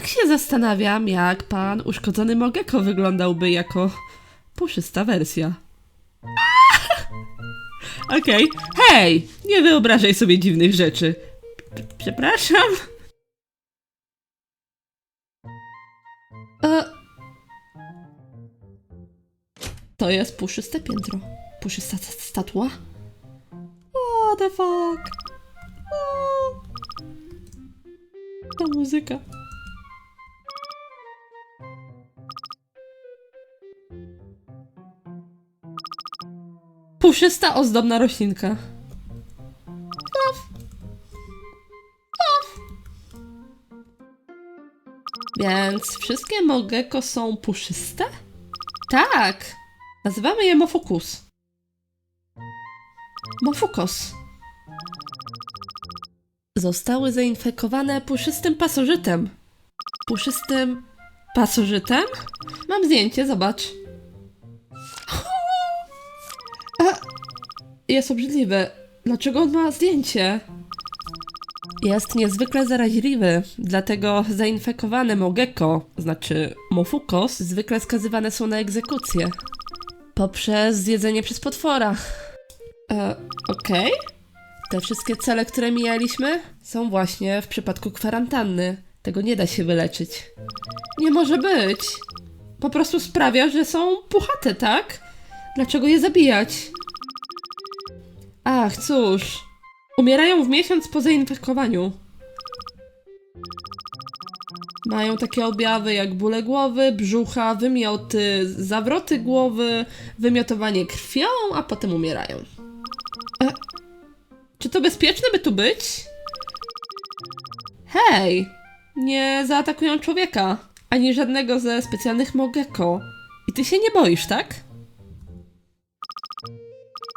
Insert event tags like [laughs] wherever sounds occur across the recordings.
tak się zastanawiam, jak pan uszkodzony Mogeko wyglądałby jako puszysta wersja. [laughs] Okej. Hej! Nie wyobrażaj sobie dziwnych rzeczy. P- Przepraszam. E... To jest puszyste piętro. Puszysta sta- statua? What the fuck? O. Ta muzyka. Puszysta ozdobna roślinka. Paf. Paf. Więc wszystkie mogeko są puszyste? Tak. Nazywamy je mofokus. Mofukos. Zostały zainfekowane puszystym pasożytem. Puszystym pasożytem? Mam zdjęcie, zobacz. Jest obrzydliwy. Dlaczego on ma zdjęcie? Jest niezwykle zaraźliwy, dlatego zainfekowane mogeko, znaczy mofukos, zwykle skazywane są na egzekucję. Poprzez zjedzenie przez potwora. E, okej. Te wszystkie cele, które mijaliśmy, są właśnie w przypadku kwarantanny. Tego nie da się wyleczyć. Nie może być. Po prostu sprawia, że są puchate, tak? Dlaczego je zabijać? Ach, cóż. Umierają w miesiąc po zainfekowaniu. Mają takie objawy jak bóle głowy, brzucha, wymioty, zawroty głowy, wymiotowanie krwią, a potem umierają. E, czy to bezpieczne by tu być? Hej! Nie zaatakują człowieka, ani żadnego ze specjalnych mogeko. I ty się nie boisz, tak?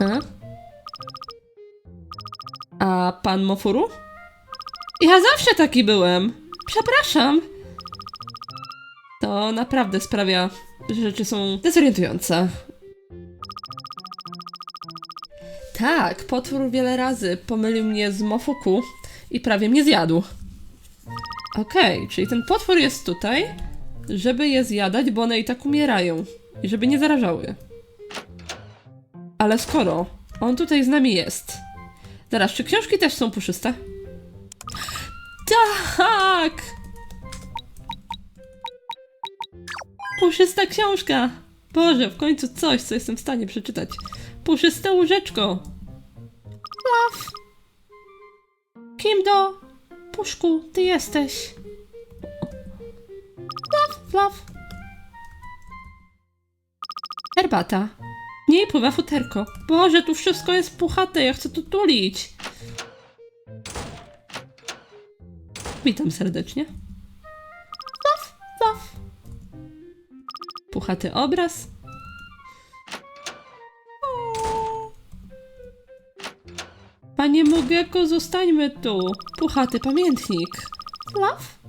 A? A pan Mofuru? Ja zawsze taki byłem. Przepraszam. To naprawdę sprawia, że rzeczy są dezorientujące. Tak, potwór wiele razy pomylił mnie z Mofuku i prawie mnie zjadł. Okej, czyli ten potwór jest tutaj, żeby je zjadać, bo one i tak umierają. I żeby nie zarażały. Ale skoro on tutaj z nami jest. Teraz, czy książki też są puszyste? Tak! Puszysta książka! Boże, w końcu coś, co jestem w stanie przeczytać. Puszyste łóżeczko. Flaw. Kim do? Puszku, ty jesteś. Flaw, flaw. Herbata. W niej pływa futerko. Boże, tu wszystko jest puchate, ja chcę tu tulić. Witam serdecznie. Flaw, flaw. Puchaty obraz. Panie Mogeko, zostańmy tu. Puchaty pamiętnik. Flaw,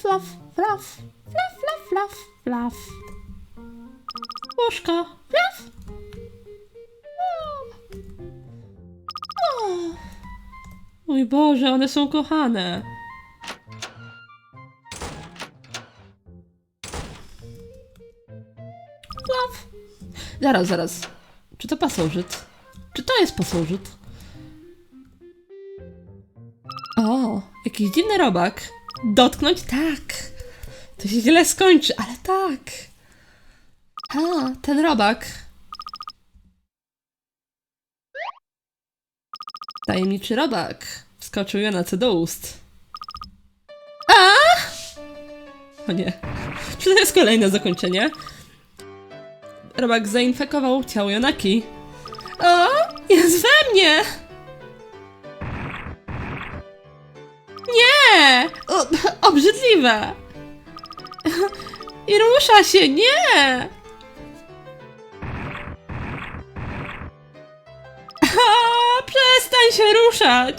flaw, flaw, flaw, flaw, flaw, flaw. Łóżko, flaw. Mój Boże, one są kochane. Flaw. Zaraz, zaraz. Czy to pasożyt? Czy to jest pasożyt? O, jakiś dziwny robak. Dotknąć? Tak. To się źle skończy, ale tak. A, ten robak. Tajemniczy robak. Wskoczył Jonace do ust. A! O nie. Czy to jest kolejne zakończenie? Robak zainfekował ciało Jonaki. O! Jest we mnie! Nie! O, obrzydliwe! I rusza się, nie! Przestań się ruszać!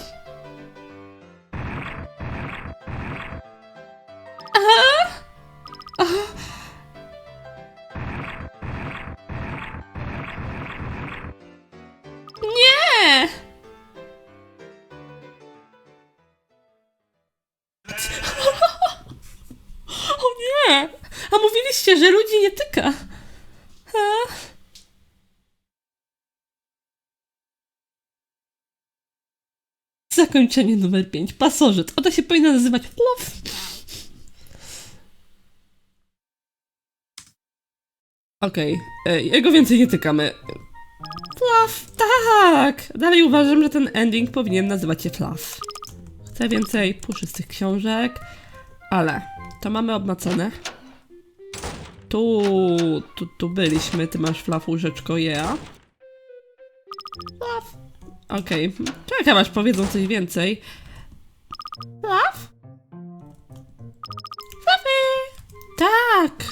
Nie! Nie! A mówiliście, że ludzi nie tyka. A? Zakończenie numer 5. Pasożyt. Ona się powinna nazywać Love. Okej, e, jego więcej nie tykamy. Fluff, tak! Dalej uważam, że ten ending powinien nazywać się Fluff. Chcę więcej puszystych książek, ale to mamy obmacone. Tu, tu, tu byliśmy, ty masz Fluff łóżeczko, yeah. Fluff. Okej, czekam aż powiedzą coś więcej. Fluff? Fluffy! Tak!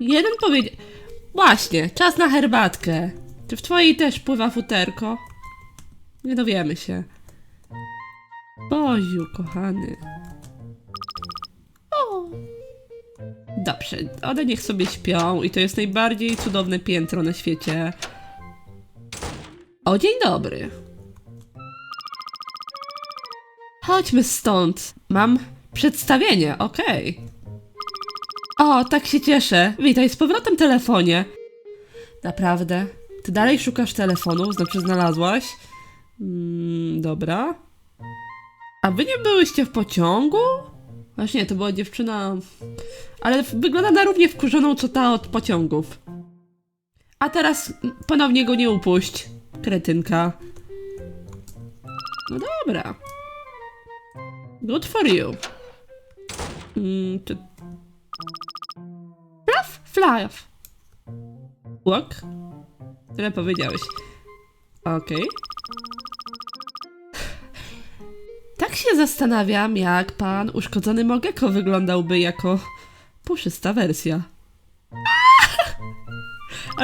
Jeden powiedział... Właśnie, czas na herbatkę. Czy w twojej też pływa futerko? Nie dowiemy się. Boziu, kochany. O. Dobrze, one niech sobie śpią i to jest najbardziej cudowne piętro na świecie. O, dzień dobry. Chodźmy stąd. Mam przedstawienie, okej. O, tak się cieszę. Witaj z powrotem telefonie. Naprawdę? Ty dalej szukasz telefonu, znaczy znalazłaś? Mm, dobra. A wy nie byłyście w pociągu? Właśnie, to była dziewczyna. Ale wygląda na równie wkurzoną, co ta od pociągów. A teraz ponownie go nie upuść, kretynka. No dobra. Good for you. Mm, czy Fluff, fluff. Walk? Tyle powiedziałeś. Okej. Tak się zastanawiam, jak pan uszkodzony Mogeko wyglądałby jako puszysta wersja.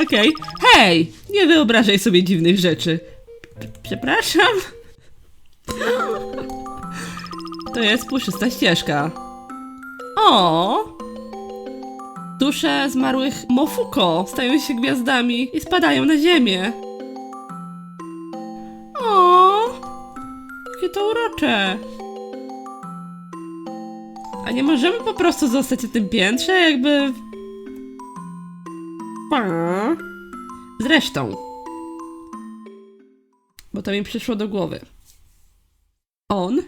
Okej. Hej! Nie wyobrażaj sobie dziwnych rzeczy. P- Przepraszam. To jest puszysta ścieżka. O! Dusze zmarłych Mofuko stają się gwiazdami i spadają na ziemię. O, jakie to urocze. A nie możemy po prostu zostać na tym piętrze, jakby... Pa. Zresztą. Bo to mi przyszło do głowy. On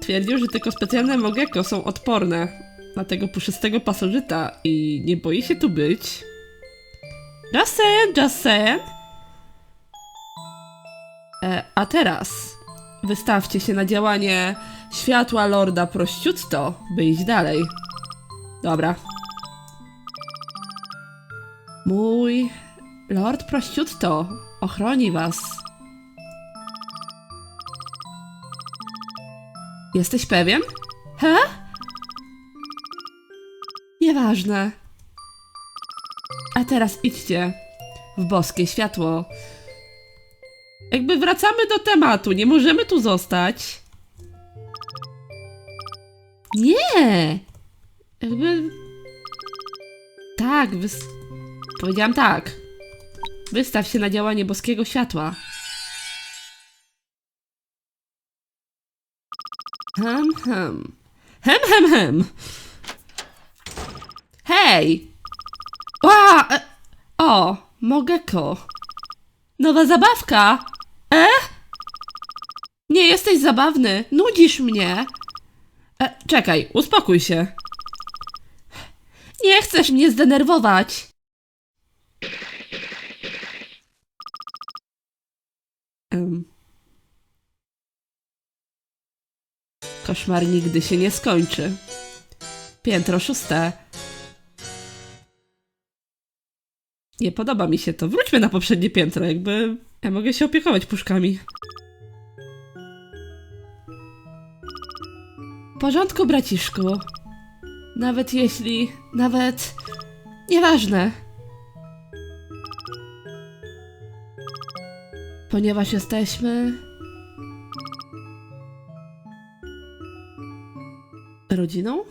twierdził, że tylko specjalne mogeko są odporne na tego puszystego pasożyta i nie boi się tu być. Just saying, just saying. E, a teraz wystawcie się na działanie światła Lorda Prościutto, by iść dalej. Dobra. Mój Lord Prościutto ochroni was. Jesteś pewien? He? Nieważne. A teraz idźcie w boskie światło. Jakby wracamy do tematu, nie możemy tu zostać. Nie! Jakby. Tak, wys... powiedziałam tak. Wystaw się na działanie boskiego światła. Hem, hem. Hem, hem, hem. Hej! Ła! E, o, Mogeko. Nowa zabawka! E? Nie jesteś zabawny, nudzisz mnie. E, czekaj, uspokój się. Nie chcesz mnie zdenerwować. Koszmar nigdy się nie skończy. Piętro szóste. Nie podoba mi się to. Wróćmy na poprzednie piętro, jakby ja mogę się opiekować puszkami. W porządku, braciszku. Nawet jeśli... Nawet... Nieważne. Ponieważ jesteśmy... Rodziną?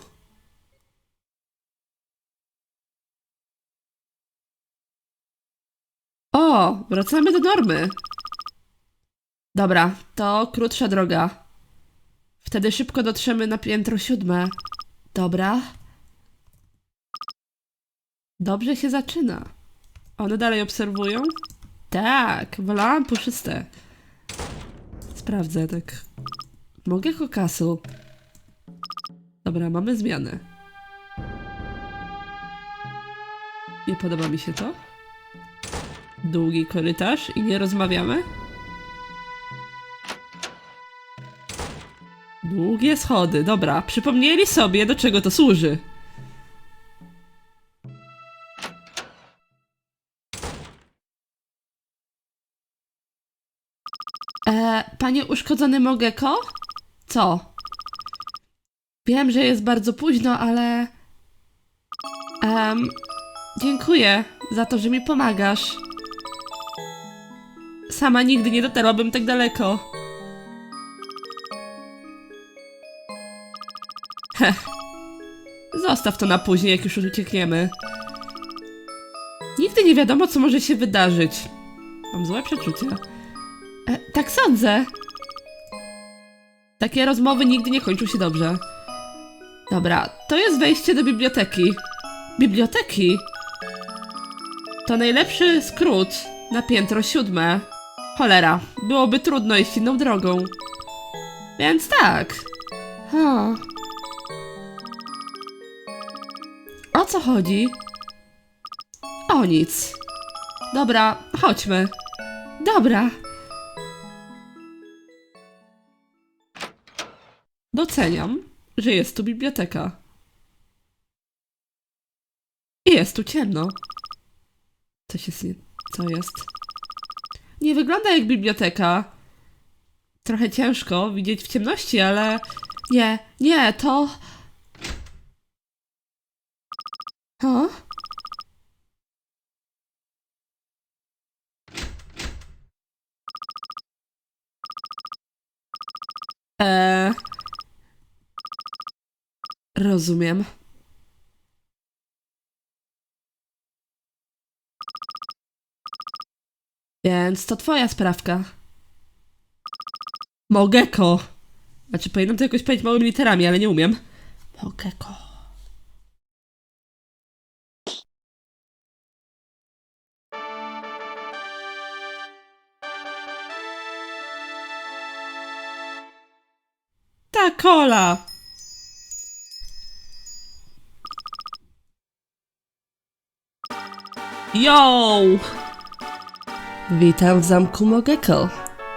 O, wracamy do normy. Dobra, to krótsza droga. Wtedy szybko dotrzemy na piętro siódme. Dobra. Dobrze się zaczyna. One dalej obserwują? Tak, wolałam puszyste. Sprawdzę, tak. Mogę kokasu. Dobra, mamy zmianę. Nie podoba mi się to. Długi korytarz i nie rozmawiamy. Długie schody, dobra. Przypomnieli sobie, do czego to służy. E, panie uszkodzony Mogeko? Co? Wiem, że jest bardzo późno, ale. Em, dziękuję za to, że mi pomagasz. Sama nigdy nie dotarłabym tak daleko. Heh. Zostaw to na później, jak już uciekniemy. Nigdy nie wiadomo, co może się wydarzyć. Mam złe przeczucia. E, tak sądzę. Takie rozmowy nigdy nie kończą się dobrze. Dobra, to jest wejście do biblioteki. Biblioteki? To najlepszy skrót na piętro siódme. Cholera, byłoby trudno iść inną drogą. Więc tak. Ha. O co chodzi? O nic. Dobra, chodźmy. Dobra. Doceniam, że jest tu biblioteka. I jest tu ciemno. Coś jest nie... Co jest? Nie wygląda jak biblioteka. Trochę ciężko widzieć w ciemności, ale... Nie, nie, to... O? Eee... Rozumiem. Więc to twoja sprawka. Mogeko. Znaczy, powinnam to jakoś powiedzieć małymi literami, ale nie umiem. Mogeko. Ta kola! Yo! Witam w zamku Mogeko.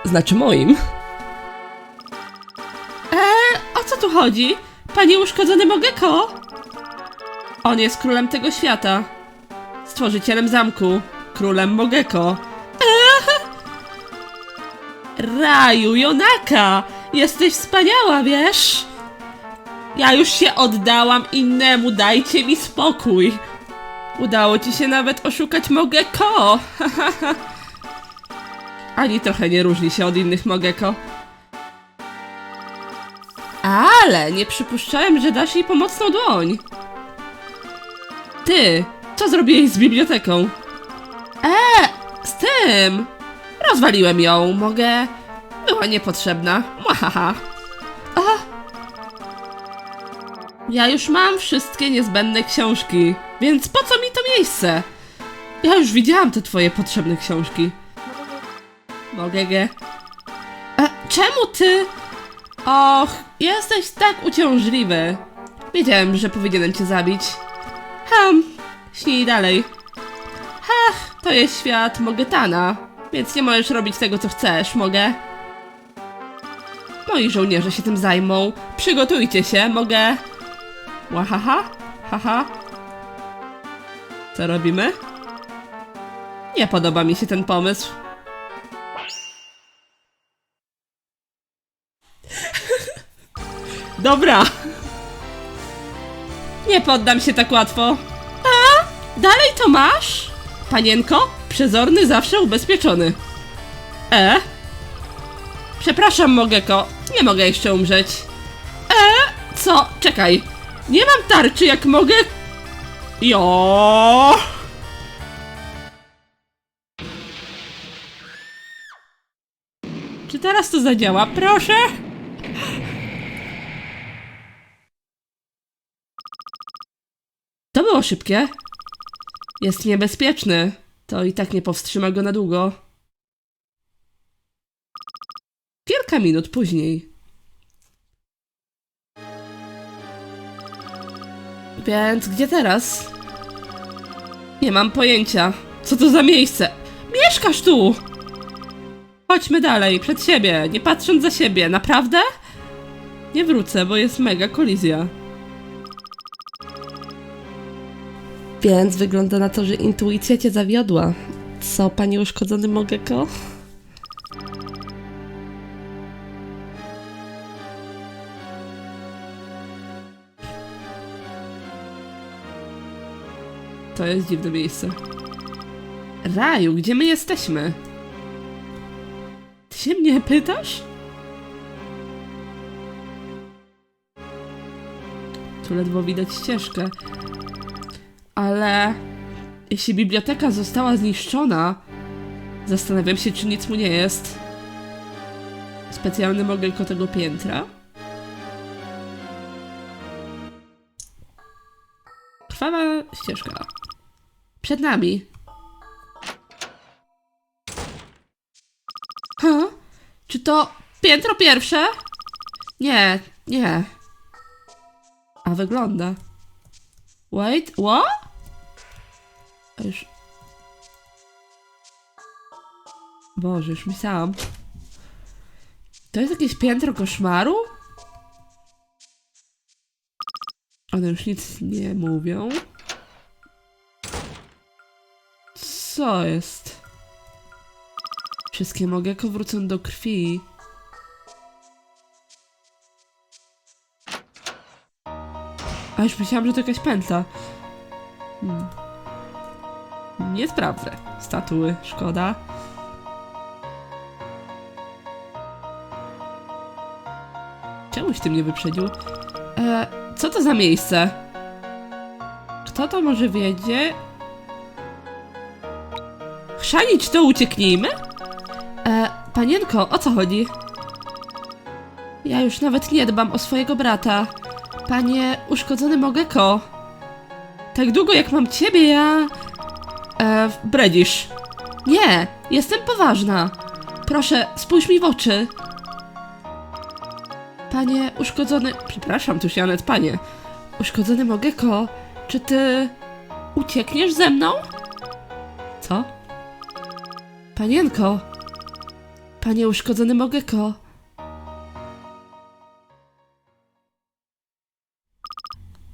Znaczy moim. Eee, o co tu chodzi? Panie uszkodzony Mogeko? On jest królem tego świata. Stworzycielem zamku. Królem Mogeko. Eee! [laughs] Raju, Jonaka! Jesteś wspaniała, wiesz? Ja już się oddałam innemu, dajcie mi spokój. Udało ci się nawet oszukać Mogeko. [laughs] Ani trochę nie różni się od innych Mogeko. Ale nie przypuszczałem, że dasz jej pomocną dłoń. Ty, co zrobiłeś z biblioteką? E, z tym. Rozwaliłem ją, mogę... Była niepotrzebna. Mwahaha. Ja już mam wszystkie niezbędne książki, więc po co mi to miejsce? Ja już widziałam te twoje potrzebne książki. Mogę ge. A czemu ty? Och, jesteś tak uciążliwy. Wiedziałem, że powinienem cię zabić. Ham, śnij dalej. Ach, to jest świat Mogetana, więc nie możesz robić tego, co chcesz, mogę? Moi żołnierze się tym zajmą. Przygotujcie się, mogę... Łahaha, haha. Co robimy? Nie podoba mi się ten pomysł. [laughs] Dobra. Nie poddam się tak łatwo. A? Dalej to masz? Panienko, przezorny zawsze ubezpieczony. E? Przepraszam, Mogeko, nie mogę jeszcze umrzeć. E? Co? Czekaj. Nie mam tarczy, jak mogę... Jo. Czy teraz to zadziała? Proszę? To było szybkie. Jest niebezpieczny. To i tak nie powstrzyma go na długo. Kilka minut później. Więc gdzie teraz? Nie mam pojęcia. Co to za miejsce? Mieszkasz tu! Chodźmy dalej, przed siebie, nie patrząc za siebie. Naprawdę? Nie wrócę, bo jest mega kolizja. Więc wygląda na to, że intuicja cię zawiodła. Co, panie uszkodzony Mogeko? To jest dziwne miejsce. Raju, gdzie my jesteśmy? Ty się mnie pytasz? Tu ledwo widać ścieżkę. Ale jeśli biblioteka została zniszczona, zastanawiam się, czy nic mu nie jest. Specjalny mogelko tego piętra? Krwawa ścieżka. Przed nami. Ha? Czy to piętro pierwsze? Nie, nie. A wygląda. Wait, what? Już... Boże, już myślałam. To jest jakieś piętro koszmaru? One już nic nie mówią. Co jest? Wszystkie mogeko wrócą do krwi. A już myślałam, że to jakaś pętla. Hmm. Nie sprawdzę. Statuły, szkoda. Czemuś ty mnie wyprzedził? E, co to za miejsce? Kto to może wiedzie? Chrzanić to ucieknijmy? E, panienko, o co chodzi? Ja już nawet nie dbam o swojego brata. Panie uszkodzony Mogeko. Tak długo jak mam ciebie, ja... E, bredzisz. Nie, jestem poważna. Proszę, spójrz mi w oczy. Panie uszkodzony... Przepraszam, tu nawet panie. Uszkodzony Mogeko, czy ty... uciekniesz ze mną? Co? Panienko. Panie uszkodzony Mogeko.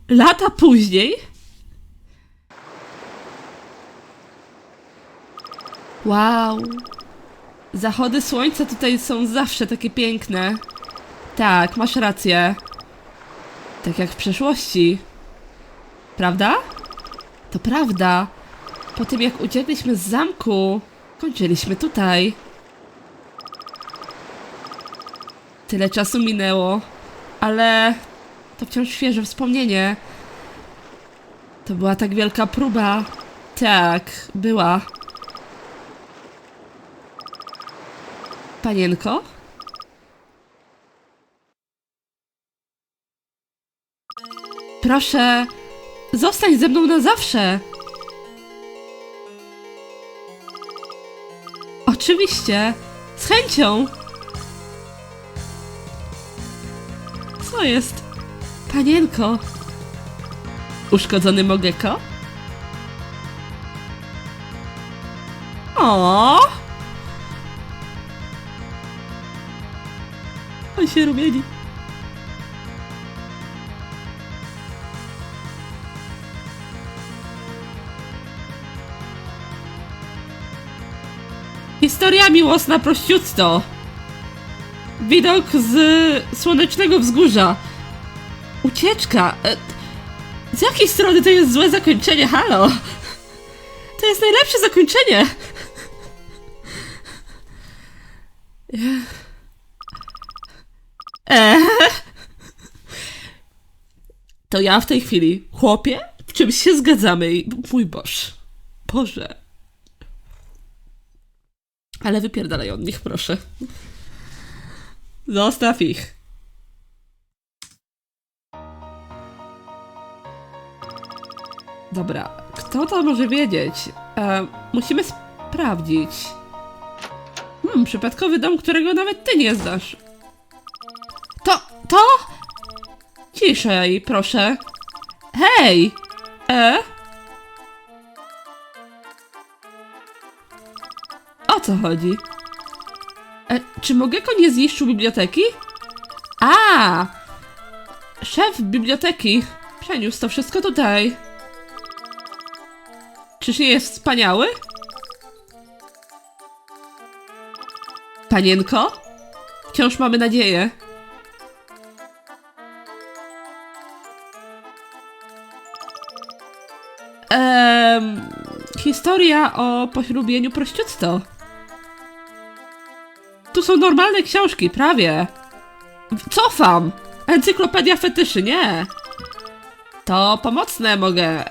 Lata później? Wow. Zachody słońca tutaj są zawsze takie piękne. Tak, masz rację. Tak jak w przeszłości. Prawda? To prawda. Po tym jak uciekliśmy z zamku, kończyliśmy tutaj. Tyle czasu minęło, ale to wciąż świeże wspomnienie. To była tak wielka próba. Tak, była. Panienko? Proszę, zostań ze mną na zawsze. Oczywiście, z chęcią. Co jest? Panienko. Uszkodzony Mogeko? O! On się rumieni. Historia miłosna prościutto. Widok z słonecznego wzgórza. Ucieczka. E, Z jakiej strony to jest złe zakończenie? Halo? To jest najlepsze zakończenie. Eee. To ja w tej chwili, chłopie, w czymś się zgadzamy mój Boż. Boże. Ale wypierdalaj od nich, proszę. Zostaw ich. Dobra, Kto to może wiedzieć? E, musimy sprawdzić. Hmm, przypadkowy dom, którego nawet ty nie znasz. To, to? Ciszej, proszę. Hej! E? Co chodzi? E, czy Mogeko nie zniszczył biblioteki? A! Szef biblioteki przeniósł to wszystko tutaj. Czyż nie jest wspaniały? Panienko? Wciąż mamy nadzieję. Ehm, historia o poślubieniu prościutto. Są normalne książki, prawie. Cofam! Encyklopedia fetyszy, nie. To pomocne mogę.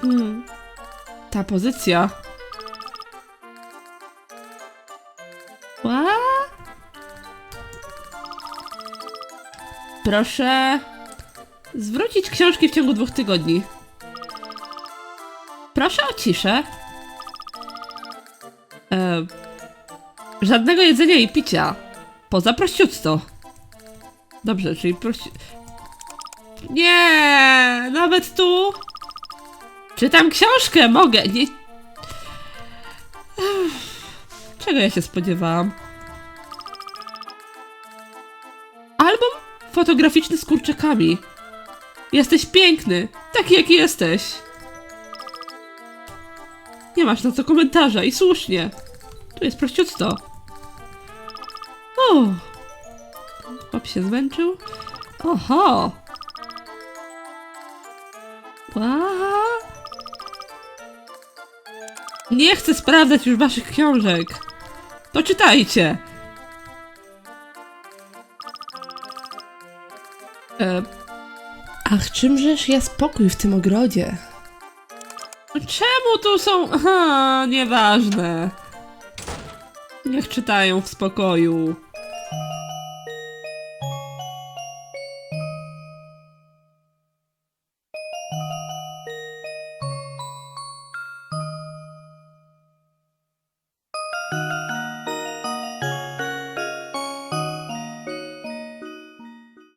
Hmm. Ta pozycja. Ła? Proszę zwrócić książki w ciągu dwóch tygodni. Proszę o ciszę. E, żadnego jedzenia i picia. Poza prościutto. Dobrze, czyli prości... Nie, nawet tu. Czytam książkę, mogę. Nie. Czego ja się spodziewałam? Album fotograficzny z kurczakami. Jesteś piękny, taki jaki jesteś. Nie masz na co komentarza i słusznie. Tu jest prościutto. O. Chłop się zmęczył. Oho. Ła. Nie chcę sprawdzać już waszych książek. To czytajcie. E, ach, czymżeż ja spokój w tym ogrodzie? Czemu tu są... Aha, nieważne. Niech czytają w spokoju.